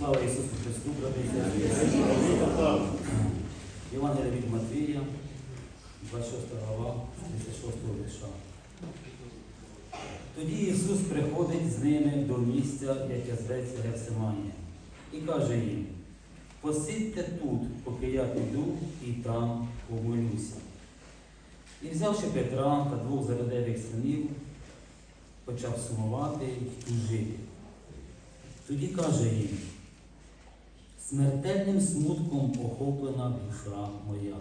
Слава Ісусу Христу, брати і. Євангелія від Матвія, 26 глава, 36 вірша. Тоді Ісус приходить з ними до місця, яке зветься Гефсиманія, і каже їм, посидьте тут, поки я піду і там помолюся. І взявши Петра та двох заведених синів, почав сумувати й тужити. Тоді каже їм, смертельним смутком охоплена душа моя.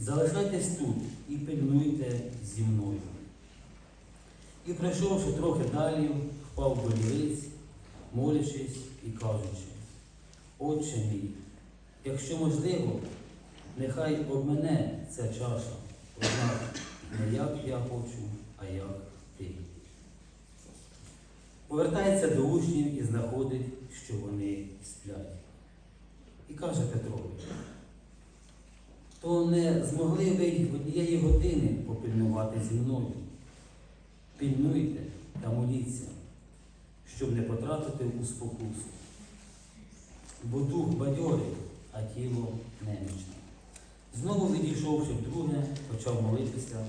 Залишайтесь тут і пильнуйте зі мною. І прийшовши трохи далі, впав болівець, молячись і кажучи, Отче мій, якщо можливо, нехай обмене ця чаша, однак не як я хочу, а як ти. Повертається до учнів і знаходить, що вони сплять. І каже Петрові, то не змогли ви в однієї години попильнувати зі мною. Пильнуйте та моліться, щоб не потратити у спокусу. Бо дух бадьорий, а тіло немічне. Знову відійшовши вдруге, почав молитися,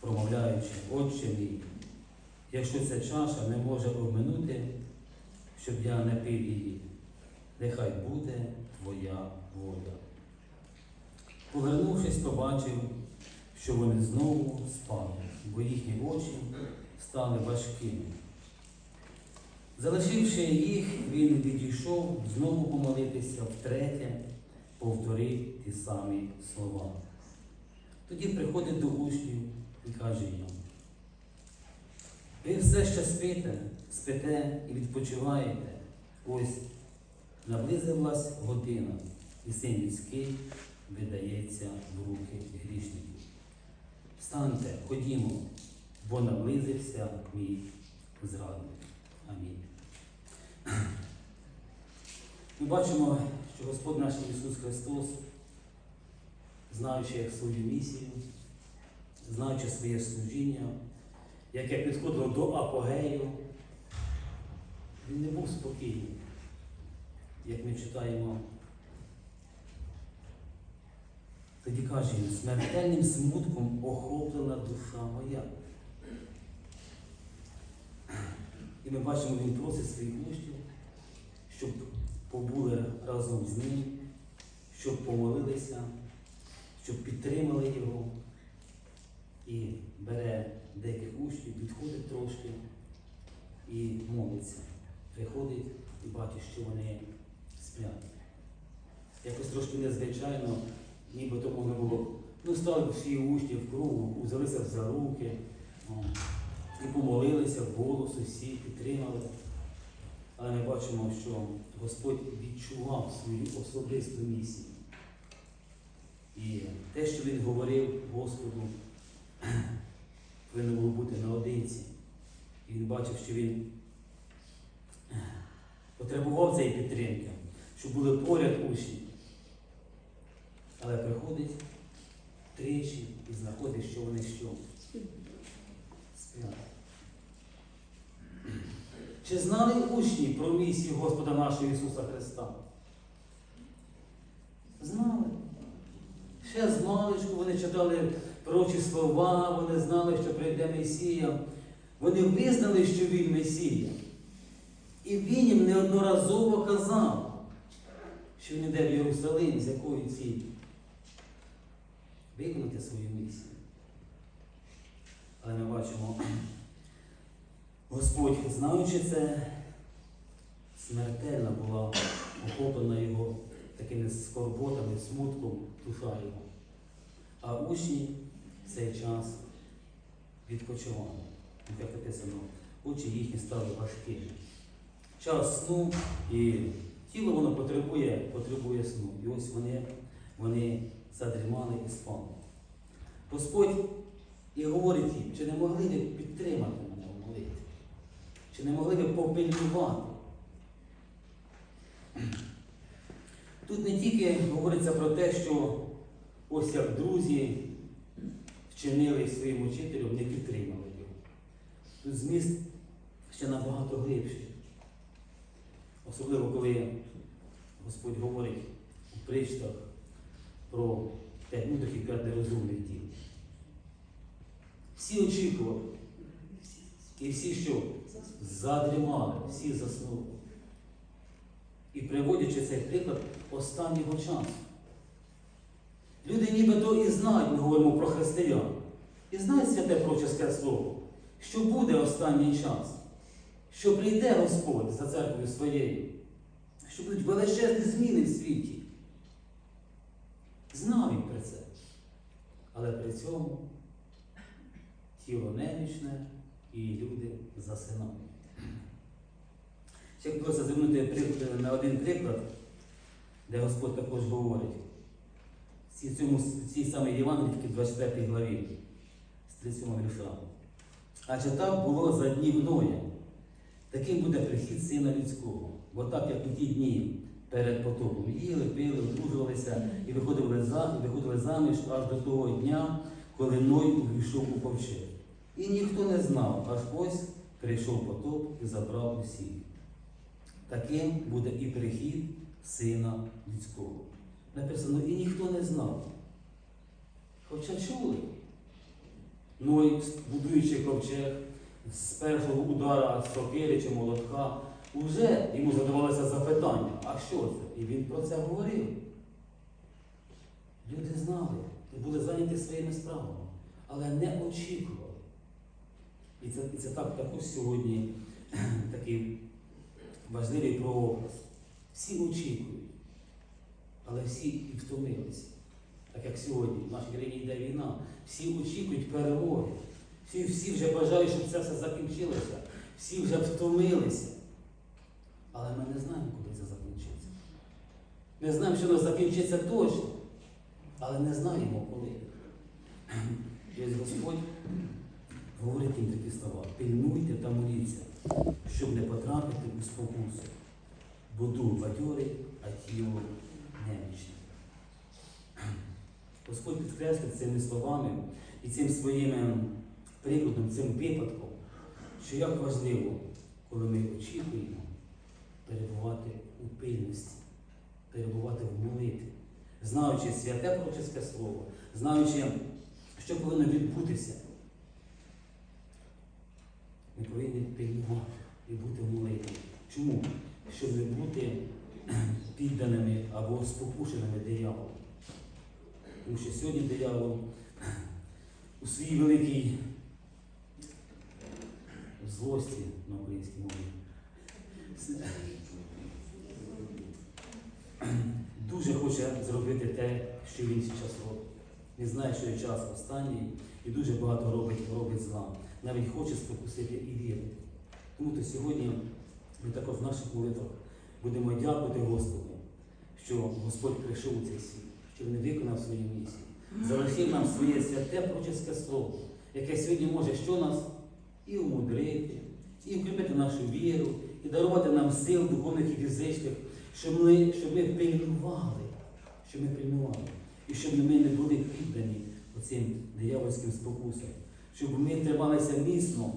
промовляючи, Отче мій, якщо ця чаша не може обминути, щоб я не пив її, нехай буде твоя воля. Повернувшись, побачив, що вони знову спали, бо їхні очі стали важкими. Залишивши їх, він відійшов знову помолитися втретє, повторив ті самі слова. Тоді приходить до учнів і каже їм, все ще спите, спите і відпочиваєте. Ось наблизилась година, і син людський видається в руки грішників. Встаньте, ходімо, бо наблизився мій зрадник. Амінь. Ми бачимо, що Господь наш Ісус Христос, знаючи свою місію, знаючи своє служіння, яке підходило до апогею, він не був спокійний, як ми читаємо. Тоді каже він, смертельним смутком охоплена душа моя. І ми бачимо, він просить своїх учнів, щоб побули разом з ним, щоб помолилися, щоб підтримали його. І бере деяких учнів, підходить трошки і молиться. Приходить і бачить, що вони сплять. Якось трошки незвичайно, ніби то можна було. Ну, стали всі учні в кругу, взялися за руки. о, і помолилися голос, всі підтримали. Але ми бачимо, що Господь відчував свою особисту місію. І те, що він говорив Господу, повинно було бути наодинці. І він бачив, що він потребував цієї підтримки, щоб були поряд учні. Але приходить тричі і знаходить, що вони що? Сплять. Чи знали учні про місію Господа нашого Ісуса Христа? Знали. Ще з маличку вони читали пророчі слова, вони знали, що прийде Месія. Вони визнали, що Він Месія. І він їм неодноразово казав, що він йде в Єрусалим, з якою цілі? Виконати свою місію. Але ми бачимо, Господь, знаючи це, смертельно була охоплена його такими скорботами, смутком душа його. А учні цей час відпочивали. Як написано, очі їхні стали важкими. Час сну і тіло воно потребує, потребує сну. І ось вони, вони задрімали і спали. Господь і говорить їм, чи не могли ви підтримати мене в молитві? Чи не могли ви попильнувати? Тут не тільки говориться про те, що ось як друзі вчинили своїм учителем, не підтримали його. Тут зміст ще набагато глибший. Особливо, коли Господь говорить у причтах про те і п'ять нерозумних дів. Всі очікували. І всі що? Задрімали, всі заснули. І приводячи цей приклад останнього часу. Люди нібито і знають, ми говоримо про християн, і знають святе пророчеське слово, що буде останній час, що прийде Господь за церквою своєю, що будуть величезні зміни в світі. Знають про це. Але при цьому тіло немічне і люди засинають. Ще хотілося звернути на один приклад, де Господь також говорить. В цій, цьому, в цій самій Євангелії, 24 главі, з 37 вірша. Адже так було за днів Ноя. Таким буде прихід сина людського. Бо так, як у ті дні перед потопом їли, пили, одружувалися і виходили, за, і виходили заміж аж до того дня, коли Ной увійшов у ковчег. І ніхто не знав, аж ось прийшов потоп і забрав усіх. Таким буде і прихід сина людського. Написано, і ніхто не знав. Хоча чули. Ной, будуючи ковчег, з першого удара сокири чи молотка, уже йому задавалося запитання, а що це? І він про це говорив. Люди знали були зайняті своїми справами, але не очікували. І це, і це так також сьогодні такий важливий прообраз. Всі очікують, але всі і втомилися. Так як сьогодні в нашій країні йде війна, всі очікують перемоги. Всі, всі вже бажають, щоб це все закінчилося. Всі вже втомилися. Але ми не знаємо, коли це закінчиться. Ми знаємо, що воно закінчиться точно, але не знаємо коли. Ось Господь говорить їм такі слова. Пильнуйте та моліться, щоб не потрапити у спокусу. Дух бадьорий, а тіло немічне. Господь підкреслив цими словами і цим своїм ем, прикладом, цим випадком, що як важливо, коли ми очікуємо перебувати у пильності, перебувати в молитві, знаючи святе пророчеське слово, знаючи, що повинно відбутися. Ми повинні пильнувати і бути в молитві. Чому? Щоб не бути підданими або спокушеними дияволом. Тому що сьогодні диявол у своїй великій злості на українській мові дуже хоче зробити те, що він зараз робить. Він знає, що є час останній і дуже багато робить, робить зла. Навіть хоче спокусити і вірити. Тому то сьогодні ми також в наших молитвах будемо дякувати Господу, що Господь прийшов у цей світ, що Він виконав свою місію, залишив нам своє святе пророчеське слово, яке сьогодні може що нас і умудрити, і укріпити нашу віру, і дарувати нам сил духовних і фізичних, щоб ми, щоб ми пильнували, щоб ми пильнували, і щоб ми не були піддані оцим диявольським спокусам, щоб ми трималися міцно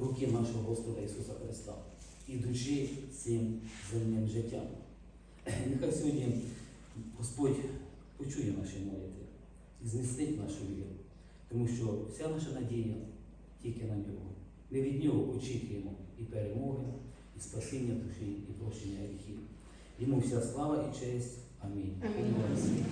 руки нашого Господа Ісуса Христа, ідучи цим земним життям. Нехай сьогодні Господь почує наші молитви і змістить нашу віру, тому що вся наша надія тільки на нього. Ми від нього очікуємо і перемоги, і спасіння душі, і прощення гріхів. Йому вся слава і честь. Амінь. Амінь. Амінь.